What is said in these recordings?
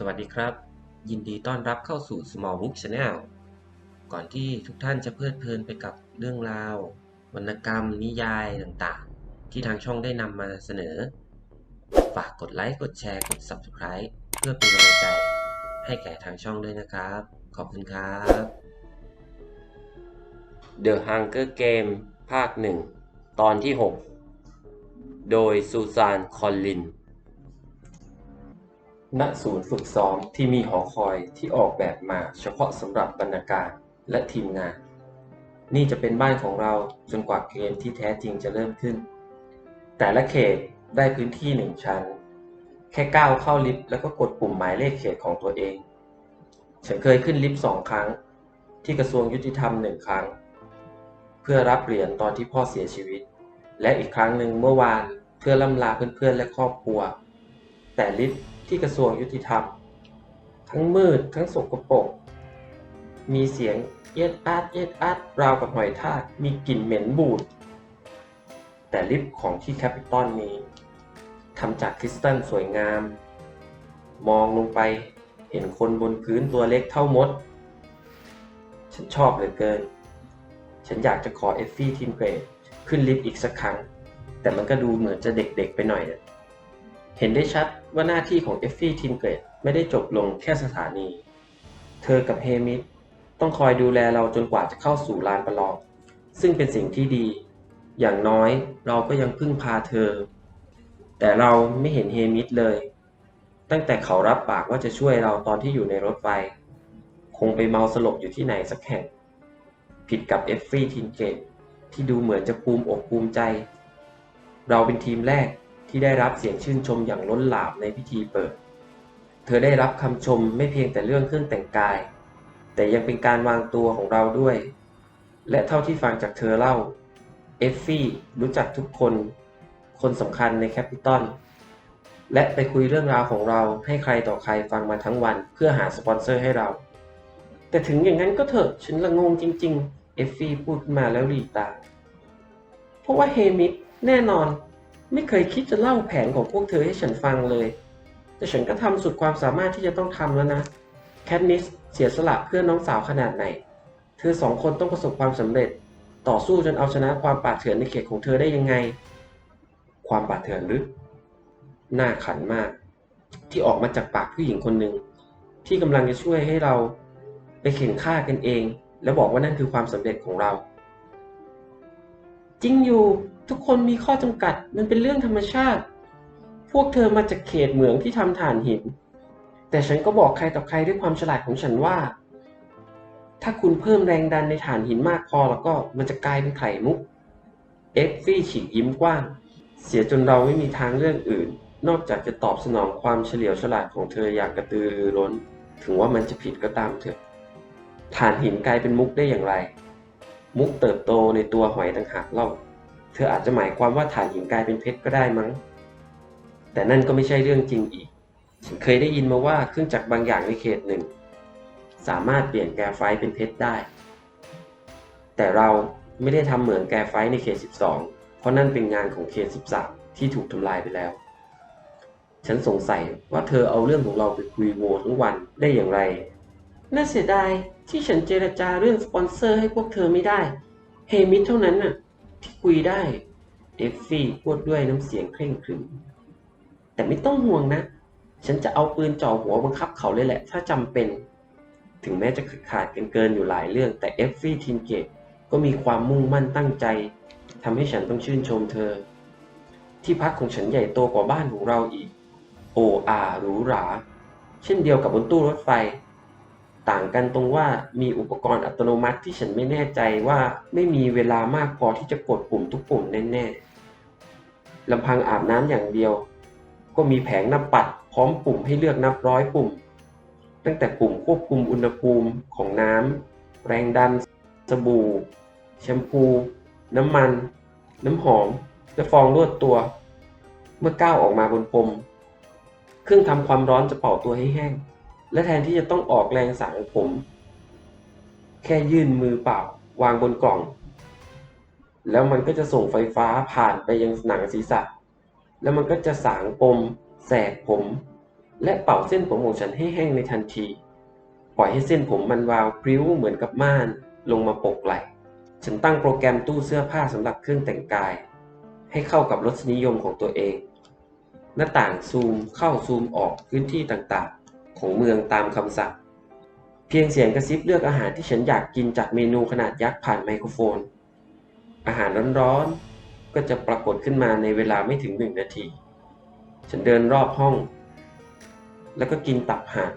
สวัสดีครับ ยินดีต้อนรับเข้าสู่ Small Book Channel ก่อนที่ทุกท่านจะเพลิดเพลินไปกับเรื่องราว วรรณกรรมนิยายต่างๆ ที่ทางช่องได้นำมาเสนอ ฝากกดไลค์ กดแชร์ กด Subscribe เพื่อเป็นกำลังใจ ให้แก่ทางช่องด้วยนะครับ ขอบคุณครับ The Hunger Game ภาค 1 ตอนที่ 6 โดยซูซาน คอลลิน ณศูนย์ฝึกซ้อมที่มีหอคอยที่ออกแบบมาเฉพาะสำหรับบรรณาการและทีมงาน นี่จะเป็นบ้านของเราจนกว่าเกมที่แท้จริงจะเริ่มขึ้น แต่ละเขตได้พื้นที่หนึ่งชั้น แค่ก้าวเข้าลิฟต์แล้วก็กดปุ่มหมายเลขเขตของตัวเอง ฉันเคยขึ้นลิฟต์สองครั้ง ที่กระทรวงยุติธรรมหนึ่งครั้ง เพื่อรับเหรียญตอนที่พ่อเสียชีวิต และอีกครั้งหนึ่งเมื่อวานเพื่อล่ำลาเพื่อนๆและครอบครัว แต่ลิฟต์ ที่กระทรวงยุติธรรม ทั้งมืดทั้งสกปรกมีเสียงเอ็ดอาดเอ็ดอาดราวกับหอยทากมีกลิ่นเหม็นบูด แต่ลิฟต์ของที่แคปิตอลนี้ทำจากคริสตัลสวยงาม มองลงไปเห็นคนบนพื้นตัวเล็กเท่ามด ฉันชอบเหลือเกิน ฉันอยากจะขอเอฟฟี่ทีมเกรดขึ้นลิฟต์อีกสักครั้ง แต่มันก็ดูเหมือนจะเด็กๆไปหน่อยนะ เห็นได้ชัดว่าหน้าที่ของเอฟฟี่ทีมเกรดไม่ได้จบลงแค่สถานี เธอกับเฮมิสต้องคอยดูแลเราจนกว่าจะเข้าสู่ลานประลอง ซึ่งเป็นสิ่งที่ดี อย่างน้อยเราก็ยังพึ่งพาเธอ แต่เราไม่เห็นเฮมิสเลย ตั้งแต่เขารับปากว่าจะช่วยเราตอนที่อยู่ในรถไฟ คงไปเมาสลบอยู่ที่ไหนสักแห่ง ผิดกับเอฟฟี่ทีมเกรดที่ดูเหมือนจะภูมิอกภูมิใจ เราเป็นทีมแรก ที่ได้รับเสียงชื่นชมอย่างล้นหลามในพิธีเปิด เธอได้รับคำชมไม่เพียงแต่เรื่องเครื่องแต่งกาย แต่ยังเป็นการวางตัวของเราด้วย และเท่าที่ฟังจากเธอเล่า เอฟฟี่รู้จักทุกคน คนสำคัญในแคปิตอลและไปคุยเรื่องราวของเราให้ใครต่อใครฟังมาทั้งวันเพื่อหาสปอนเซอร์ให้เรา แต่ถึงอย่างนั้นก็เถอะฉันละงงจริง ๆ เอฟฟี่พูดมาแล้วหลีตา เพราะว่าเฮมิสแน่นอน ไม่เคยคิดจะเล่าแผนของพวกเธอให้ฉันฟังเลย แต่ฉันก็ทำสุดความสามารถที่จะต้องทำแล้วนะ แคทนิสเสียสละเพื่อน้องสาวขนาดไหน เธอสองคนต้องประสบความสำเร็จ ต่อสู้จนเอาชนะความป่าดเถื่อนในเขตของเธอได้ยังไง ความป่าดเถื่อนหรือน่าขันมาก ที่ออกมาจากปากผู้หญิงคนหนึ่งที่กำลังจะช่วยให้เราไปเข่งฆ่ากันเอง แล้วบอกว่านั่นคือความสำเร็จของเรา จริงอยู่ ทุกคนมีข้อจำกัด มันเป็นเรื่องธรรมชาติ พวกเธอมาจากเขตเหมืองที่ทำถ่านหิน แต่ฉันก็บอกใครต่อใครด้วยความฉลาดของฉันว่า ถ้าคุณเพิ่มแรงดันในถ่านหินมากพอแล้วก็มันจะกลายเป็นไข่มุก เอฟฟี่ฉีกยิ้มกว้าง เสียจนเราไม่มีทางเลือกอื่น นอกจากจะตอบสนองความเฉลียวฉลาดของเธออย่างกระตือรือร้น ถึงว่ามันจะผิดก็ตามเถอะถ่านหินกลายเป็นมุกได้อย่างไร มุกเติบโตในตัวหอยต่างหากเล่า เธออาจจะหมายความว่าถ่านหินกลายเป็นเพชรก็ได้มั้ง แต่นั่นก็ไม่ใช่เรื่องจริงอีก ฉันเคยได้ยินมาว่าเครื่องจักรบางอย่างในเขตหนึ่ง สามารถเปลี่ยนแกรไฟต์เป็นเพชรได้ แต่เราไม่ได้ทำเหมืองแกรไฟต์ในเขต 12 เพราะนั่นเป็นงานของเขต 13 ที่ถูกทำลายไปแล้ว ฉันสงสัยว่าเธอเอาเรื่องของเราไปคุยโวทั้งวันได้อย่างไร น่าเสียดายที่ฉันเจรจาเรื่องสปอนเซอร์ให้พวกเธอไม่ได้ เฮมิสเท่านั้นน่ะ คุยได้เอฟฟี่พูดด้วยน้ำเสียงเคร่งครึม แต่ไม่ต้องห่วงนะ ฉันจะเอาปืนจ่อหัวบังคับเขาเลยแหละ ถ้าจำเป็น ถึงแม้จะขาดกันเกินอยู่หลายเรื่อง แต่เอฟฟี่ทีมเกตก็มีความมุ่งมั่นตั้งใจทำให้ฉันต้องชื่นชมเธอ ที่พักของฉันใหญ่โตกว่าบ้านของเราอีก โออาหรูหรา เช่นเดียวกับบนตู้รถไฟ ต่างกันตรงว่ามีอุปกรณ์อัตโนมัติที่ฉันไม่แน่ใจว่าไม่มีเวลามากพอที่จะกดปุ่มทุกปุ่มแน่ๆลำพังอาบน้ำอย่างเดียว ก็มีแผงนับปัดพร้อมปุ่มให้เลือกนับร้อยปุ่ม ตั้งแต่ปุ่มควบคุมอุณหภูมิของน้ำแรงดัน สบู่ แชมพู น้ำมัน น้ำหอม และฟองนวดตัว เมื่อก้าวออกมาบนพรมเครื่องทำความร้อนจะเป่าตัวให้แห้ง และแทนที่จะต้องออกแรงสางผม แค่ยื่นมือเปล่าวางบนกล่อง แล้วมันก็จะส่งไฟฟ้าผ่านไปยังหนังศีรษะ แล้วมันก็จะสางปม แสกผม และเป่าเส้นผมของฉันให้แห้งในทันที ปล่อยให้เส้นผมมันวาวพริ้วเหมือนกับม่านลงมาปกไหลฉันตั้งโปรแกรมตู้เสื้อผ้าสำหรับเครื่องแต่งกาย ให้เข้ากับรสนิยมของตัวเอง หน้าต่างซูมเข้าซูมออกพื้นที่ต่างๆ ของเมืองตามคำสั่ง เพียงเสียงกระซิบเลือกอาหารที่ฉันอยากกินจากเมนูขนาดยักษ์ผ่านไมโครโฟน อาหารร้อนๆ ก็จะปรากฏขึ้นมาในเวลาไม่ถึงหนึ่งนาที ฉันเดินรอบห้อง แล้วก็กินตับห่าน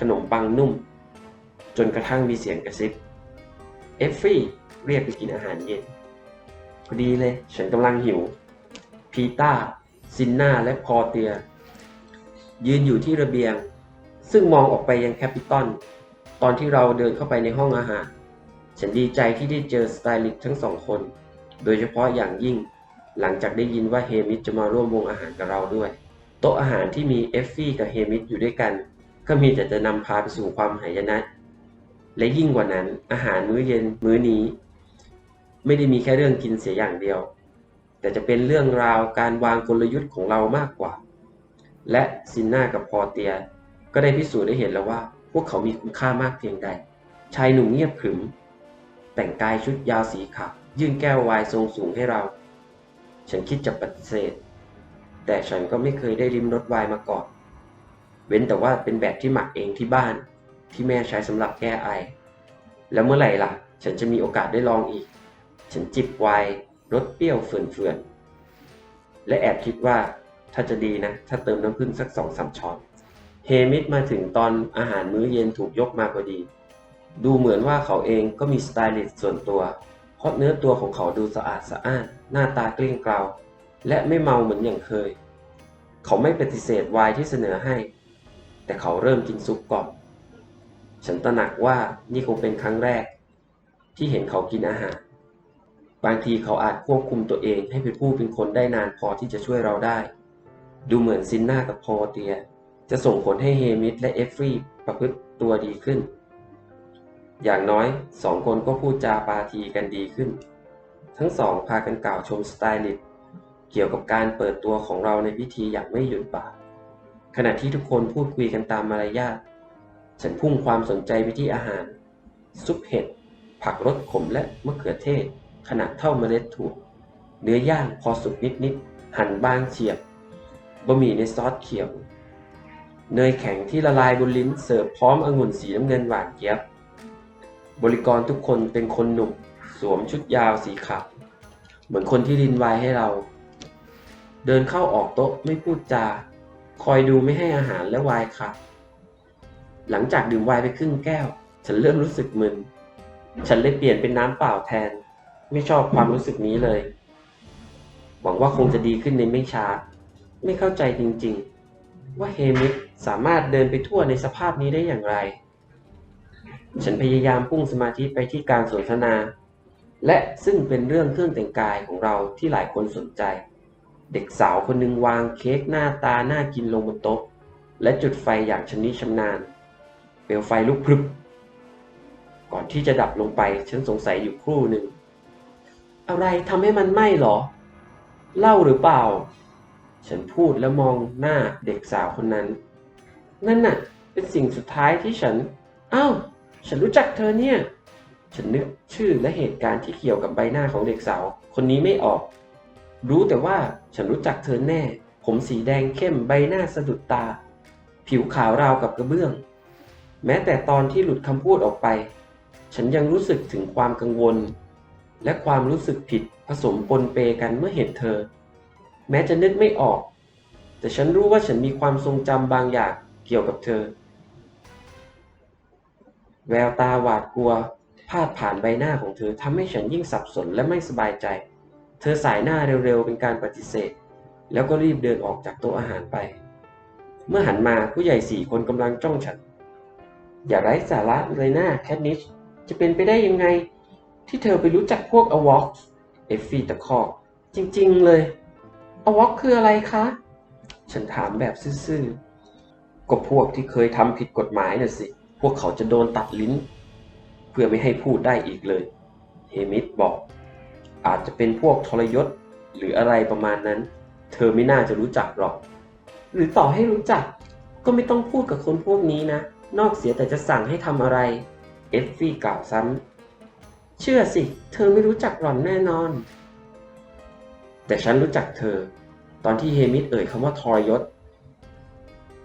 ขนมปังนุ่ม จนกระทั่งมีเสียงกระซิบ เอฟฟี่เรียกไปกินอาหารเย็นพอดีเลย ฉันกำลังหิว พีต้า ซินนาและพอเตีย ยืนอยู่ที่ระเบียง ซึ่งมองออกไปยังแคปิตอลตอนที่เราเดินเข้าไปในห้องอาหาร ฉันดีใจที่ได้เจอสไตลิสต์ทั้งสองคน โดยเฉพาะอย่างยิ่ง หลังจากได้ยินว่าเฮมิสจะมาร่วมวงอาหารกับเราด้วย โต๊ะอาหารที่มีเอฟฟี่กับเฮมิสอยู่ด้วยกัน ก็มีแต่จะนำพาไปสู่ความหายนะ และยิ่งกว่านั้นอาหารมื้อเย็นมื้อนี้ ไม่ได้มีแค่เรื่องกินเสียอย่างเดียว แต่จะเป็นเรื่องราวการวางกลยุทธ์ของเรามากกว่า และซินนากับพอเตีย ก็ได้พิสูจน์ได้เห็นแล้วว่า พวกเขามีคุณค่ามากเพียงใด ชายหนุ่มเงียบขรึม แต่งกายชุดยาวสีขาวยื่นแก้วไวน์ทรงสูงให้เรา ฉันคิดจะปฏิเสธ แต่ฉันก็ไม่เคยได้ริมรสไวน์มาก่อน เว้นแต่ว่าเป็นแบบที่หมักเองที่บ้าน ที่แม่ใช้สำหรับแก้ไอ แล้วเมื่อไหร่ล่ะ ฉันจะมีโอกาสได้ลองอีก ฉันจิบไวน์รสเปรี้ยวเฟื่อนๆและแอบคิดว่าถ้าจะดีนะ ถ้าเติมน้ำผึ้งสักสองสามช้อน เฮมิดมาถึงตอนอาหารมื้อเย็นถูกยกมาพอดี ดูเหมือนว่าเขาเองก็มีสไตลิสต์ส่วนตัว เพราะเนื้อตัวของเขาดูสะอาดสะอ้าน หน้าตาเกลี้ยงเกลาและไม่เมาเหมือนอย่างเคย เขาไม่ปฏิเสธไวน์ที่เสนอให้ แต่เขาเริ่มกินซุปก่อนฉันตระหนักว่านี่คงเป็นครั้งแรก ที่เห็นเขากินอาหาร บางทีเขาอาจควบคุมตัวเองให้เป็นผู้เป็นคนได้นานพอที่จะช่วยเราได้ ดูเหมือนซินนากับโพเตีย จะส่งผลให้เฮมิสและเอฟฟรีประพฤติตัวดีขึ้น อย่างน้อยสองคนก็พูดจาปาทีกันดีขึ้น ทั้งสองพากันกล่าวชมสไตลิสต์เกี่ยวกับการเปิดตัวของเราในพิธีอย่างไม่หยุดปากขณะที่ทุกคนพูดคุยกันตามมารยาทฉันพุ่งความสนใจไปที่อาหาร ซุปเห็ด ผักรสขมและมะเขือเทศ ขนาดเท่าเมล็ดถั่วเนื้อย่างพอสุกนิดๆหั่นบางเฉียบบะหมี่ในซอสเขียว เนยแข็งที่ละลายบนลิ้นเสิร์ฟพร้อมองุ่นสีน้ำเงินหวานเจี๊ยบ บริกรทุกคนเป็นคนหนุ่มสวมชุดยาวสีขาวเหมือนคนที่รินไวน์ให้เรา เดินเข้าออกโต๊ะไม่พูดจา คอยดูไม่ให้อาหารและไวน์ขาดหลังจากดื่มไวน์ไปครึ่งแก้ว ฉันเริ่มรู้สึกมึน ฉันเลยเปลี่ยนเป็นน้ำเปล่าแทน ไม่ชอบความรู้สึกนี้เลย หวังว่าคงจะดีขึ้นในไม่ช้า ไม่เข้าใจจริง ๆ ว่าเฮมิส สามารถเดินไปทั่วในสภาพนี้ได้อย่างไร ฉันพยายามพุ่งสมาธิไปที่การสนทนา และซึ่งเป็นเรื่องเครื่องแต่งกายของเราที่หลายคนสนใจ เด็กสาวคนหนึ่งวางเค้กหน้าตาน่ากินลงบนโต๊ะ และจุดไฟอย่างชำนิชำนาญ เปลวไฟลุกพรึบ ก่อนที่จะดับลงไป ฉันสงสัยอยู่ครู่หนึ่ง อะไรทำให้มันไหม้หรอเล้าหรือเปล่า ฉันพูดแล้วมองหน้าเด็กสาวคนนั้น นั่นน่ะ เป็นสิ่งสุดท้ายที่ฉัน อ้าว ฉันรู้จักเธอเนี่ย ฉันนึกชื่อและเหตุการณ์ที่เกี่ยวกับใบหน้าของเด็กสาว คนนี้ไม่ออก รู้แต่ว่าฉันรู้จักเธอแน่ ผมสีแดงเข้มใบหน้าสะดุดตา ผิวขาวราวกับกระเบื้อง แม้แต่ตอนที่หลุดคำพูดออกไป ฉันยังรู้สึกถึงความกังวล และความรู้สึกผิดผสมปนเปกันเมื่อเห็นเธอ แม้จะนึกไม่ออก แต่ฉันรู้ว่าฉันมีความทรงจำบางอย่าง เกี่ยวกับเธอ แววตาหวาดกลัวพาดผ่านใบหน้าของเธอทำให้ฉันยิ่งสับสนและไม่สบายใจ เธอสายหน้าเร็วๆ เป็นการปฏิเสธ แล้วก็รีบเดินออกจากโต๊ะอาหารไป เมื่อหันมาผู้ใหญ่สี่คนกำลังจ้องฉัน อย่าไร้สาระเลยหนะแคทนิชจะเป็นไปได้ยังไง ที่เธอไปรู้จักพวกอวอกเอฟฟี่ตะคอกจริงๆเลยอวอกคืออะไรคะ ฉันถามแบบซื่อๆ ก็พวกที่เคยทำผิดกฎหมายน่ะสิ พวกเขาจะโดนตัดลิ้น เพื่อไม่ให้พูดได้อีกเลย เฮมิสบอก อาจจะเป็นพวกทรยศหรืออะไรประมาณนั้น เธอไม่น่าจะรู้จักหรอก หรือต่อให้รู้จัก ก็ไม่ต้องพูดกับคนพวกนี้นะ นอกเสียแต่จะสั่งให้ทำอะไร เอฟฟี่กล่าวซ้ำ เชื่อสิ เธอไม่รู้จักหล่อนแน่นอน แต่ฉันรู้จักเธอ ตอนที่เฮมิสเอ่ยคำว่าทรยศ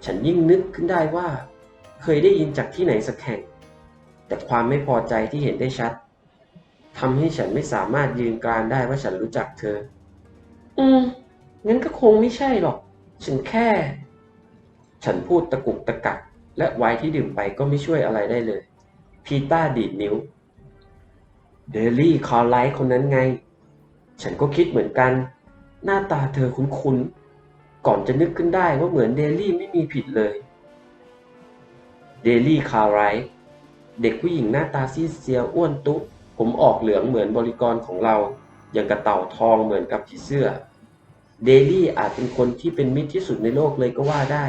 ฉันยิ่งนึกขึ้นได้ว่า เคยได้ยินจากที่ไหนสักแห่ง แต่ความไม่พอใจที่เห็นได้ชัดทำให้ฉันไม่สามารถยืนกรานได้ว่าฉันรู้จักเธอ อืม งั้นก็คงไม่ใช่หรอก ฉันแค่ ฉันพูดตะกุกตะกัก และไวน์ที่ดื่มไปก็ไม่ช่วยอะไรได้เลย พีต้าดีดนิ้ว เดลี่คาร์ไลท์คนนั้นไง ฉันก็คิดเหมือนกัน หน้าตาเธอคุ้นๆ ก่อนจะนึกขึ้นได้ว่าเหมือนเดลี่ไม่มีผิดเลย เดลี่คาร์ไลท์เด็กผู้หญิงหน้าตาซีดเซียวอ้วนตุ๊ผมออกเหลืองเหมือนบริกรของเรา อย่างกระเต่าทองเหมือนกับผีเสื้อ เดลี่อาจเป็นคนที่เป็นมิตรที่สุดในโลกเลยก็ว่าได้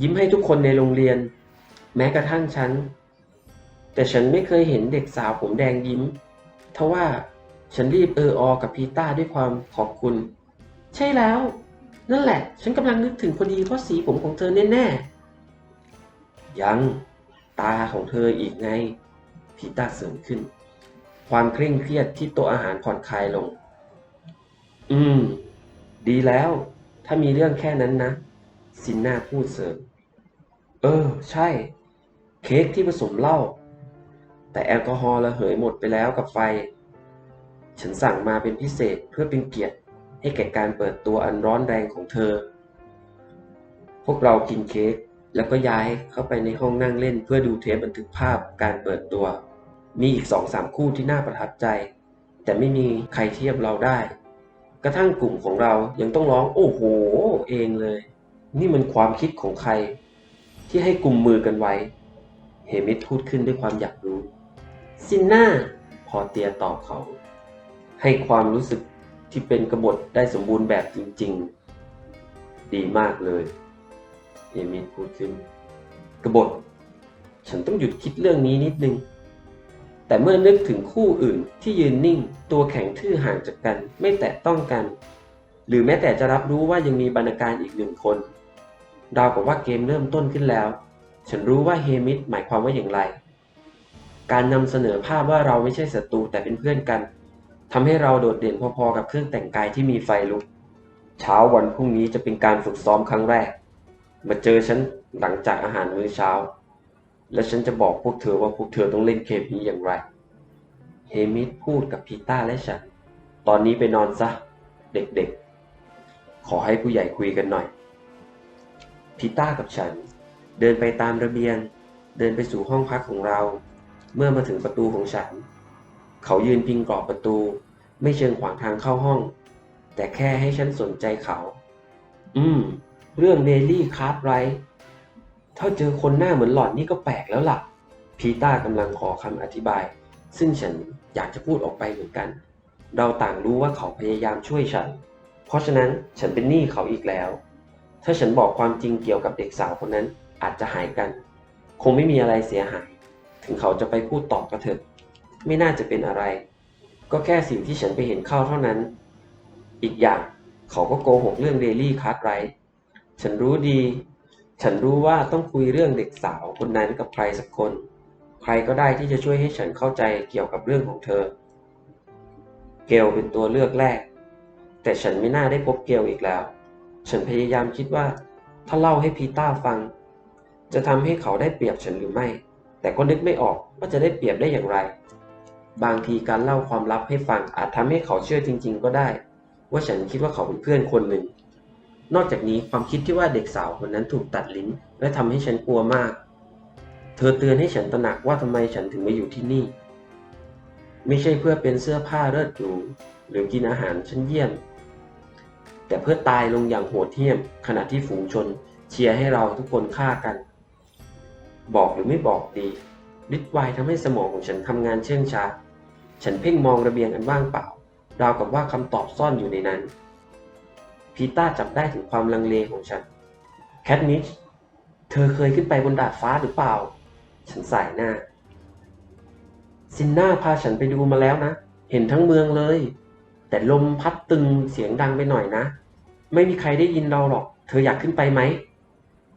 ยิ้มให้ทุกคนในโรงเรียน แม้กระทั่งฉัน แต่ฉันไม่เคยเห็นเด็กสาวผมแดงยิ้มทว่าฉันรีบเอออกับพีต้าด้วยความขอบคุณ ใช่แล้ว นั่นแหละ ฉันกำลังนึกถึงพอดีเพราะสีผมของเธอแน่ๆ ยัง ตาของเธออีกไง พีต้าเสริมขึ้น ความเคร่งเครียดที่โต๊ะอาหารผ่อนคลายลง อืม ดีแล้ว ถ้ามีเรื่องแค่นั้นนะ ซินนาพูดเสริม เออ ใช่ เค้กที่ผสมเหล้า แต่แอลกอฮอล์ระเหยหมดไปแล้วกับไฟ ฉันสั่งมาเป็นพิเศษเพื่อเป็นเกียรติ ให้แก่การเปิดตัวอันร้อนแรงของเธอ พวกเรากินเค้กแล้วก็ย้ายเข้าไปในห้องนั่งเล่นเพื่อดูเทปบันทึกภาพการเปิดตัว มีอีกสองสามคู่ที่น่าประทับใจ แต่ไม่มีใครเทียบเราได้ กระทั่งกลุ่มของเรายังต้องร้องโอ้โห เองเลย นี่มันความคิดของใคร ที่ให้กลุ่มมือกันไว้ เฮมิสพูดขึ้นด้วยความอยากรู้ซินนาพอเตียตอบเขา ให้ความรู้สึก ที่เป็นกบฏได้สมบูรณ์แบบจริง ๆ ดีมากเลยเฮมิสพูดขึ้นกบฏ ฉันต้องหยุดคิดเรื่องนี้นิดนึง แต่เมื่อนึกถึงคู่อื่นที่ยืนนิ่ง ตัวแข็งทื่อห่างจากกัน ไม่แตะต้องกัน หรือแม้แต่จะรับรู้ว่ายังมีบรรณาการอีกหนึ่งคนราวกับว่าเกมเริ่มต้นขึ้นแล้ว ฉันรู้ว่าเฮมิสหมายความว่าอย่างไร การนำเสนอภาพว่าเราไม่ใช่ศัตรูแต่เป็นเพื่อนกัน ทำให้เราโดดเด่นพอๆกับเครื่องแต่งกายที่มีไฟลุก เช้าวันพรุ่งนี้จะเป็นการฝึกซ้อมครั้งแรก มาเจอฉันหลังจากอาหารมื้อเช้า และฉันจะบอกพวกเธอว่าพวกเธอต้องเล่นเกมนี้อย่างไร เฮมิสพูดกับพีต้าและฉัน ตอนนี้ไปนอนซะ เด็กๆ ขอให้ผู้ใหญ่คุยกันหน่อย พีต้ากับฉัน เดินไปตามระเบียง เดินไปสู่ห้องพักของเรา เมื่อมาถึงประตูของฉัน เขายืนพิงกรอบประตู ไม่เชิงขวางทางเข้าห้อง แต่แค่ให้ฉันสนใจเขา อืม เรื่องเดลี่คาร์ดไรถ้าเจอคนหน้าเหมือนหล่อนนี่ก็แปลกแล้วล่ะ พีต้ากำลังขอคำอธิบาย ซึ่งฉันอยากจะพูดออกไปเหมือนกัน เราต่างรู้ว่าเขาพยายามช่วยฉัน เพราะฉะนั้นฉันเป็นหนี้เขาอีกแล้ว ถ้าฉันบอกความจริงเกี่ยวกับเด็กสาวคนนั้นอาจจะหายกัน คงไม่มีอะไรเสียหาย ถึงเขาจะไปพูดตอบก็เถอะ ไม่น่าจะเป็นอะไร ก็แค่สิ่งที่ฉันไปเห็นเข้าเท่านั้น อีกอย่างเขาก็โกหกเรื่องเดลี่คัสไรฉันรู้ดี ฉันรู้ว่าต้องคุยเรื่องเด็กสาวคนนั้นกับใครสักคน ใครก็ได้ที่จะช่วยให้ฉันเข้าใจเกี่ยวกับเรื่องของเธอ เกลเป็นตัวเลือกแรก แต่ฉันไม่น่าได้พบเกลอีกแล้ว ฉันพยายามคิดว่า ถ้าเล่าให้พีต้าฟัง จะทำให้เขาได้เปรียบฉันหรือไม่ แต่ก็นึกไม่ออกว่าจะได้เปรียบได้อย่างไร บางทีการเล่าความลับให้ฟังอาจทำให้เขาเชื่อจริง ๆ ก็ได้ ว่าฉันคิดว่าเขาเป็นเพื่อนคนหนึ่ง นอกจากนี้ความคิดที่ว่าเด็กสาวคนนั้นถูกตัดลิ้น และทำให้ฉันกลัวมาก เธอเตือนให้ฉันตระหนักว่าทำไมฉันถึงมาอยู่ที่นี่ ไม่ใช่เพื่อเป็นเสื้อผ้าเลิศหรูหรือกินอาหารชั้นเยี่ยม แต่เพื่อตายลงอย่างโหดเหี้ยม ขณะที่ฝูงชน เชียร์ให้เราทุกคนฆ่ากัน บอกหรือไม่บอกดีฤทธิ์วายทำให้สมองของฉันทำงานเชื่องช้า ฉันเพ่งมองระเบียงอันว่างเปล่า ราวกับว่าคำตอบซ่อนอยู่ในนั้น พีต้าจับได้ถึงความลังเลของฉัน แคทนิช เธอเคยขึ้นไปบนดาดฟ้าหรือเปล่า ฉันสายหน้า ซินนาพาฉันไปดูมาแล้วนะ เห็นทั้งเมืองเลย แต่ลมพัดตึงเสียงดังไปหน่อยนะ ไม่มีใครได้ยินเราหรอก เธออยากขึ้นไปไหม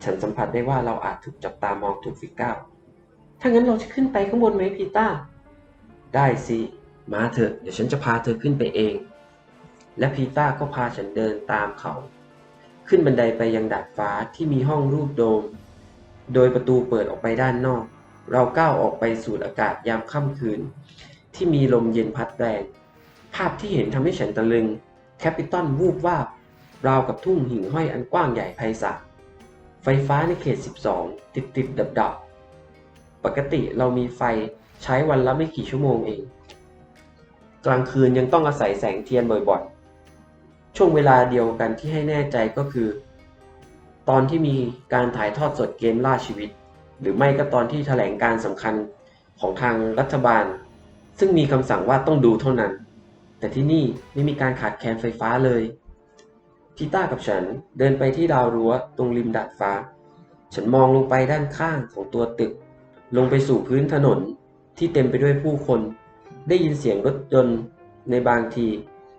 ฉันสัมผัสได้ว่าเราอาจถูกจับตามองทุกฝีก้าวถ้างั้นเราจะขึ้นไปข้างบนไหมพีต้า ได้สิ มาเถอะ เดี๋ยวฉันจะพาเธอขึ้นไปเอง และพีต้าก็พาฉันเดินตามเขา ขึ้นบันไดไปยังดาดฟ้าที่มีห้องรูปโดม โดยประตูเปิดออกไปด้านนอก เราก้าวออกไปสูดอากาศยามค่ำคืน ที่มีลมเย็นพัดแรง ภาพที่เห็นทำให้ฉันตะลึง แคปิตอลวูบวาบราวกับทุ่งหิ่งห้อยอันกว้างใหญ่ไพศาลไฟฟ้าในเขต 12 ติดติดดับดับปกติเรามีไฟ ใช้วันละไม่กี่ชั่วโมงเอง กลางคืนยังต้องอาศัยแสงเทียนบ่อยๆ ช่วงเวลาเดียวกันที่ให้แน่ใจก็คือ ตอนที่มีการถ่ายทอดสดเกมล่าชีวิต หรือไม่ก็ตอนที่แถลงการสำคัญของทางรัฐบาล ซึ่งมีคำสั่งว่าต้องดูเท่านั้น แต่ที่นี่ไม่มีการขาดแคลนไฟฟ้าเลยพีต้ากับฉันเดินไปที่ราวรั้วตรงริมดาดฟ้า ฉันมองลงไปด้านข้างของตัวตึก ลงไปสู่พื้นถนน ที่เต็มไปด้วยผู้คน ได้ยินเสียงรถยนต์ในบางที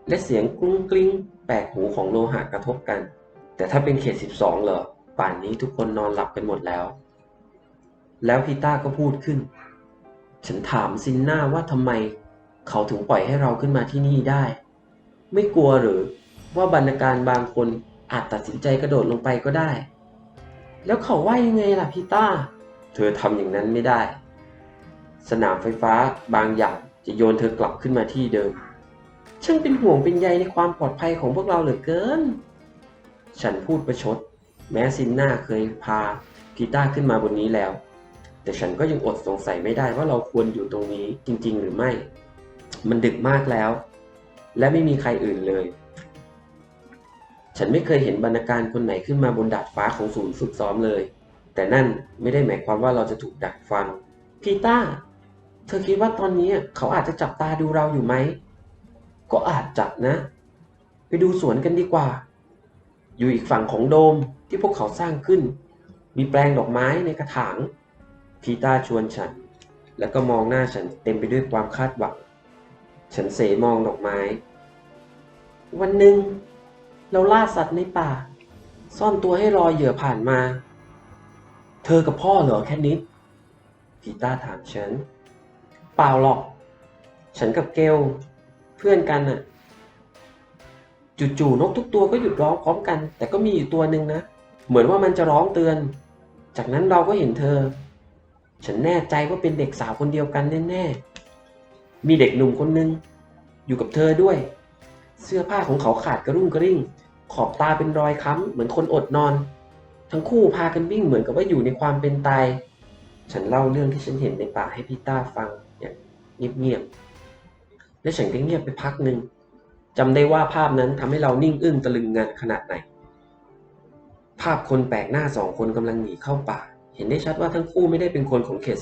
และเสียงกรุ้งกริ้งแปลกหูของโลหะกระทบกัน แต่ถ้าเป็นเขต 12 เหรอ ป่านนี้ทุกคนนอนหลับกันหมดแล้ว แล้วพีต้าก็พูดขึ้น ฉันถามซินน่าว่าทำไม เขาถึงปล่อยให้เราขึ้นมาที่นี่ได้ ไม่กลัวหรือว่าบรรณาการบางคนอาจตัดสินใจกระโดดลงไปก็ได้ แล้วเขาว่ายังไงล่ะพีต้า เธอทำอย่างนั้นไม่ได้ สนามไฟฟ้าบางอย่างจะโยนเธอกลับขึ้นมาที่เดิม ช่างเป็นห่วงเป็นใยในความปลอดภัยของพวกเราเหลือเกิน ฉันพูดประชด แม้ซินน่าเคยพาพีต้าขึ้นมาบนนี้แล้ว แต่ฉันก็ยังอดสงสัยไม่ได้ว่าเราควรอยู่ตรงนี้จริง ๆ หรือไม่ มันดึกมากแล้ว และไม่มีใครอื่นเลย ฉันไม่เคยเห็นบรรณาการคนไหนขึ้นมาบนดาดฟ้าของศูนย์ฝึกซ้อมเลย แต่นั่นไม่ได้หมายความว่าเราจะถูกดักฟัง พีต้าเธอคิดว่าตอนนี้เขาอาจจะจับตาดูเราอยู่ไหม ก็อาจจับนะ ไปดูสวนกันดีกว่า อยู่อีกฝั่งของโดมที่พวกเขาสร้างขึ้น มีแปลงดอกไม้ในกระถางพีต้าชวนฉัน แล้วก็มองหน้าฉันเต็มไปด้วยความคาดหวัง ฉันเสมองดอกไม้ วันหนึ่ง เราล่าสัตว์ในป่า ซ่อนตัวให้รอเหยื่อผ่านมา เธอกับพ่อเหรอแค่นิด พีต้าถามฉัน เปล่าหรอก ฉันกับเกลเพื่อนกันน่ะจู่ๆนกทุกตัวก็หยุดร้องพร้อมกัน แต่ก็มีอยู่ตัวหนึ่งนะ เหมือนว่ามันจะร้องเตือน จากนั้นเราก็เห็นเธอ ฉันแน่ใจว่าเป็นเด็กสาวคนเดียวกันแน่ๆมีเด็กหนุ่มคนหนึ่งอยู่กับเธอด้วย เสื้อผ้าของเขาขาดกระรุ่งกระริ่ง ขอบตาเป็นรอยค้ำเหมือนคนอดนอน ทั้งคู่พากันวิ่งเหมือนกับว่าอยู่ในความเป็นตาย ฉันเล่าเรื่องที่ฉันเห็นในป่าให้พี่ต้าฟังอย่างเงียบๆ และฉันก็เงียบไปพักหนึ่งจำได้ว่าภาพนั้นทำให้เรานิ่งอึ้งตะลึงงานขนาดไหน ภาพคนแปลกหน้าสองคนกำลังหนีเข้าป่า เห็นได้ชัดว่าทั้งคู่ไม่ได้เป็นคนของเขต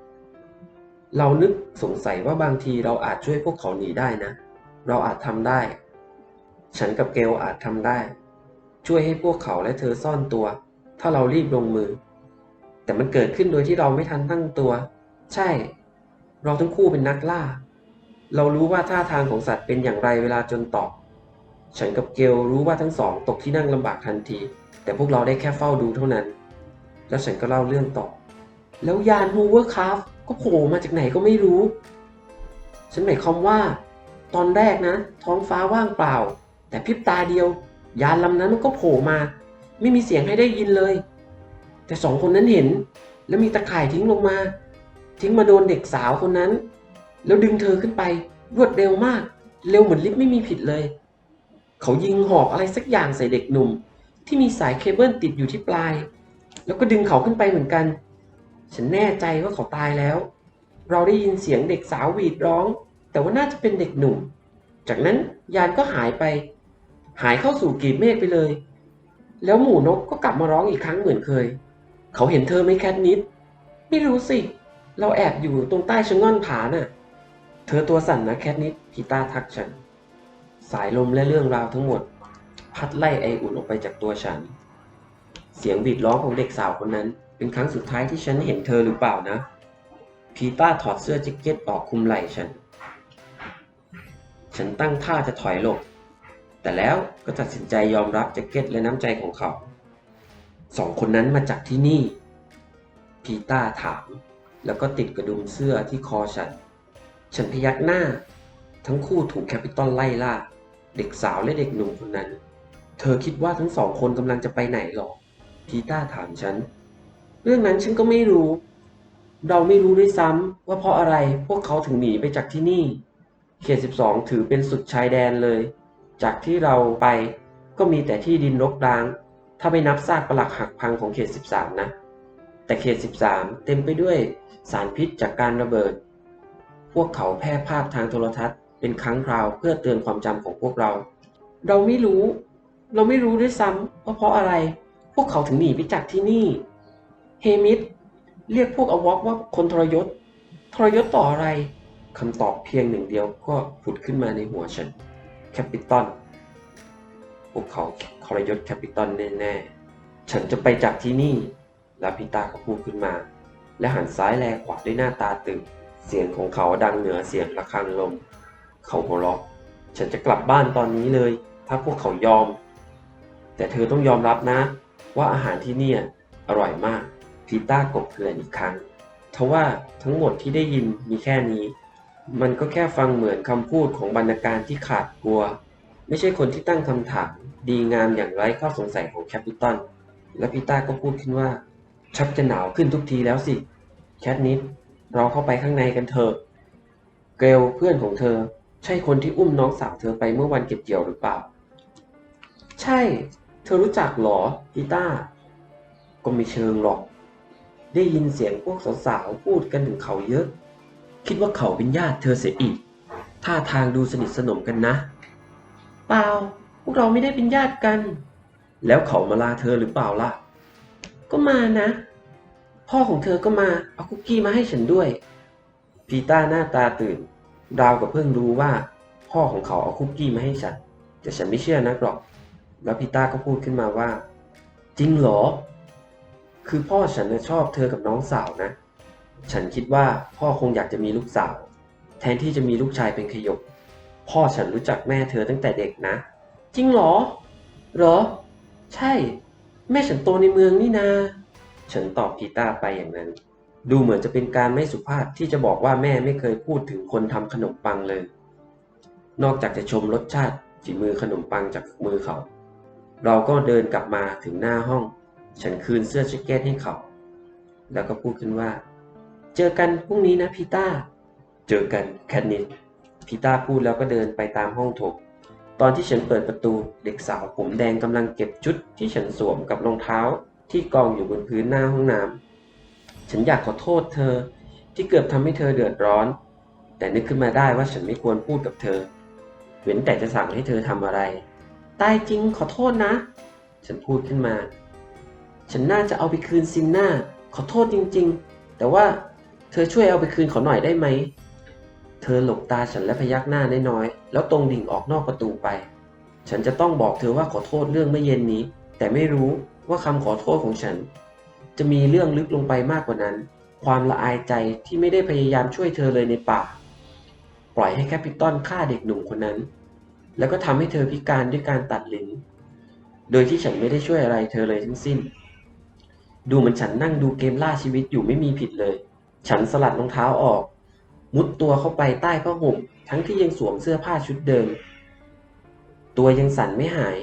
12 เรานึกสงสัยว่าบางทีเราอาจช่วยพวกเขาหนีได้นะ เราอาจทำได้ ฉันกับเกลอาจทำได้ ช่วยให้พวกเขาและเธอซ่อนตัว ถ้าเรารีบลงมือ แต่มันเกิดขึ้นโดยที่เราไม่ทันตั้งตัว ใช่ เราทั้งคู่เป็นนักล่า เรารู้ว่าท่าทางของสัตว์เป็นอย่างไรเวลาจนตอบ ฉันกับเกลรู้ว่าทั้งสองตกที่นั่งลำบากทันที แต่พวกเราได้แค่เฝ้าดูเท่านั้น แล้วฉันก็เล่าเรื่องต่อ แล้วยานฮูเวอร์คราฟก็โผล่มาจากไหนก็ไม่รู้ ฉันหมายความว่า ตอนแรกนะ ท้องฟ้าว่างเปล่า แต่พริบตาเดียว ยานลำนั้นมันก็โผล่มา ไม่มีเสียงให้ได้ยินเลย แต่สองคนนั้นเห็น แล้วมีตะข่ายทิ้งลงมา ทิ้งมาโดนเด็กสาวคนนั้น แล้วดึงเธอขึ้นไปรวดเร็วมาก เร็วเหมือนลิฟต์ไม่มีผิดเลย เขายิงหอกอะไรสักอย่างใส่เด็กหนุ่ม ที่มีสายเคเบิลติดอยู่ที่ปลาย แล้วก็ดึงเขาขึ้นไปเหมือนกัน ฉันแน่ใจว่าเขาตายแล้ว เราได้ยินเสียงเด็กสาวหวีดร้อง แต่ว่าน่าจะเป็นเด็กหนุ่ม จากนั้นยานก็หายไป หายเข้าสู่กีบเมฆไปเลย แล้วหมูนกก็กลับมาร้องอีกครั้งเหมือนเคย เขาเห็นเธอไหมแคทนิด ไม่รู้สิ เราแอบอยู่ตรงใต้ชะง่อนผาน่ะ เธอตัวสั่นนะแคทนิดพีตาทักฉัน สายลมและเรื่องราวทั้งหมด พัดไล่ไออุ่นออกไปจากตัวฉัน เสียงหวีดร้องของเด็กสาวคนนั้น เป็นครั้งสุดท้ายที่ฉันเห็นเธอหรือเปล่านะ พีตาถอดเสื้อแจ็คเก็ตออกคุมไหล่ฉัน ฉันตั้งท่าจะถอยหลบแต่แล้วก็ตัดสินใจยอมรับแจ็คเก็ตและน้ำใจของเขา สองคนนั้นมาจากที่นี่ พีต้าถาม แล้วก็ติดกระดุมเสื้อที่คอฉัน ฉันพยักหน้า ทั้งคู่ถูกแคปิตอลไล่ล่า เด็กสาวและเด็กหนุ่มคนนั้น เธอคิดว่าทั้งสองคนกำลังจะไปไหนหรอ พีต้าถามฉัน เรื่องนั้นฉันก็ไม่รู้ เราไม่รู้ด้วยซ้ำว่าเพราะอะไรพวกเขาถึงหนีไปจากที่นี่ เขต 12 ถือเป็นสุดชายแดนเลย จากที่เราไปก็มีแต่ที่ดินรกร้าง ถ้าไม่นับซากปลักหักพังของเขต 13 นะ แต่เขต 13 เต็มไปด้วยสารพิษจากการระเบิด พวกเขาแพร่ภาพทางโทรทัศน์เป็นครั้งคราวเพื่อเตือนความจำของพวกเรา เราไม่รู้ เราไม่รู้ด้วยซ้ำว่าเพราะอะไร พวกเขาถึงหนีไปจากที่นี่ เฮมิดเรียกพวกอวอกว่าคนทรยศ ทรยศต่ออะไรคำตอบเพียงหนึ่งเดียวก็ผุดขึ้นมาในหัวฉัน แคปิตอล พวกเขาทรยศแคปิตอลแน่ๆ ฉันจะไปจากที่นี่ ลาพิตาก็พูดขึ้นมา และหันซ้ายแลขวาด้วยหน้าตาตื่น เสียงของเขาดังเหนือเสียงระฆังลม เขาหัวเราะฉันจะกลับบ้านตอนนี้เลย ถ้าพวกเขายอม แต่เธอต้องยอมรับนะ ว่าอาหารที่นี่อร่อยมาก พีต้ากบเกลื่อนอีกครั้งทว่าทั้งหมดที่ได้ยินมีแค่นี้ มันก็แค่ฟังเหมือนคำพูดของบรรณาการที่ขาดกลัว ไม่ใช่คนที่ตั้งคำถาม ดีงามอย่างไร้ข้อสงสัยของแคปิตอลและพีต้าก็พูดขึ้นว่า ชักจะหนาวขึ้นทุกทีแล้วสิ แคทนิดเราเข้าไปข้างในกันเถอะเกลเพื่อนของเธอ ใช่คนที่อุ้มน้องสาวเธอไปเมื่อวันเก็บเกี่ยวหรือเปล่า ใช่ เธอรู้จักหรอพีต้า ก็ไม่เชิงหรอก ได้ยินเสียงพวกสาวๆพูดกันถึงเขาเยอะ คิดว่าเขาเป็นญาติเธอเสียอีกท่าทางดูสนิทสนมกันนะ เปล่า พวกเราไม่ได้เป็นญาติกัน แล้วเขามาลาเธอหรือเปล่าล่ะ ก็มานะ พ่อของเธอก็มา เอาคุกกี้มาให้ฉันด้วย พีต้าหน้าตาตื่น ราวกับเพิ่งรู้ว่า พ่อของเขาเอาคุกกี้มาให้ฉัน แต่ฉันไม่เชื่อนักหรอก แล้วพีต้าก็พูดขึ้นมาว่า จริงเหรอ คือพ่อฉันน่ะชอบเธอกับน้องสาวนะ ฉันคิดว่าพ่อคงอยากจะมีลูกสาว แทนที่จะมีลูกชายเป็นขยก พ่อฉันรู้จักแม่เธอตั้งแต่เด็กนะ จริงเหรอ เหรอ ใช่ แม่ฉันโตในเมืองนี่นา ฉันตอบพีต้าไปอย่างนั้น ดูเหมือนจะเป็นการไม่สุภาพที่จะบอกว่าแม่ไม่เคยพูดถึงคนทำขนมปังเลย นอกจากจะชมรสชาติฝีมือขนมปังจากมือเขา เราก็เดินกลับมาถึงหน้าห้อง ฉันคืนเสื้อแจ็คเก็ตให้เขา แล้วก็พูดขึ้นว่า เจอกันพรุ่งนี้นะพีต้า เจอกันแคทนิสพีต้าพูดแล้วก็เดินไปตามห้องโถง ตอนที่ฉันเปิดประตูเด็กสาวผมแดงกำลังเก็บชุดที่ฉันสวมกับรองเท้าที่กองอยู่บนพื้นหน้าห้องน้ำฉันอยากขอโทษเธอที่เกือบทำให้เธอเดือดร้อน แต่นึกขึ้นมาได้ว่าฉันไม่ควรพูดกับเธอ เว้นแต่จะสั่งให้เธอทำอะไร ตายจริงขอโทษนะ ฉันพูดขึ้นมา ฉันน่าจะเอาไปคืนซินน่าขอโทษจริง ๆ แต่ว่าเธอช่วยเอาไปคืนเขาหน่อยได้ไหม เธอหลบตาฉันและพยักหน้าน้อยๆ แล้วตรงดิ่งออกนอกประตูไป ฉันจะต้องบอกเธอว่าขอโทษเรื่องเมื่อเย็นนี้ แต่ไม่รู้ว่าคำขอโทษของฉัน จะมีเรื่องลึกลงไปมากกว่านั้น ความละอายใจที่ไม่ได้พยายามช่วยเธอเลยในป่า ปล่อยให้แคปิตอลฆ่าเด็กหนุ่มคนนั้น แล้วก็ทำให้เธอพิการด้วยการตัดลิ้น โดยที่ฉันไม่ได้ช่วยอะไรเธอเลยทั้งสิ้น ดูเหมือนฉันนั่งดูเกมล่าชีวิตอยู่ไม่มีผิดเลย ฉันสลัดรองเท้าออก มุดตัวเข้าไปใต้ผ้าห่มทั้งที่ยังสวมเสื้อผ้าชุดเดิม ตัวยังสั่นไม่หาย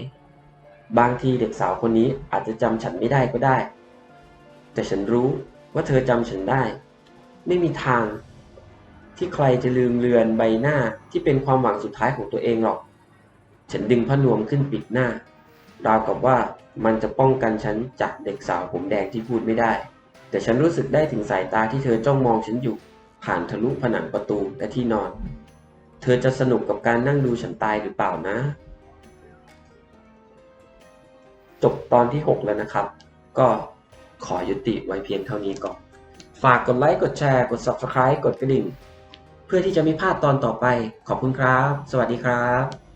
บางทีเด็กสาวคนนี้อาจจะจำฉันไม่ได้ก็ได้ แต่ฉันรู้ว่าเธอจำฉันได้ ไม่มีทาง ที่ใครจะลืมเลือนใบหน้าที่เป็นความหวังสุดท้ายของตัวเองหรอก ฉันดึงผ้านวมขึ้นปิดหน้า ราวกับว่ามันจะป้องกันฉันจากเด็กสาวผมแดงที่พูดไม่ได้ แต่ฉันรู้สึกได้ถึงสายตาที่เธอจ้องมองฉันอยู่ ผ่านทะลุผนังประตูและที่นอน เธอจะสนุกกับการนั่งดูฉันตายหรือเปล่านะ จบตอนที่ 6 แล้วนะครับ ก็ขอยุติไว้เพียงเท่านี้ก่อน ฝากกดไลค์ กดแชร์ กด Subscribe กดกระดิ่ง เพื่อที่จะไม่พลาดตอนต่อไป ขอบคุณครับ สวัสดีครับ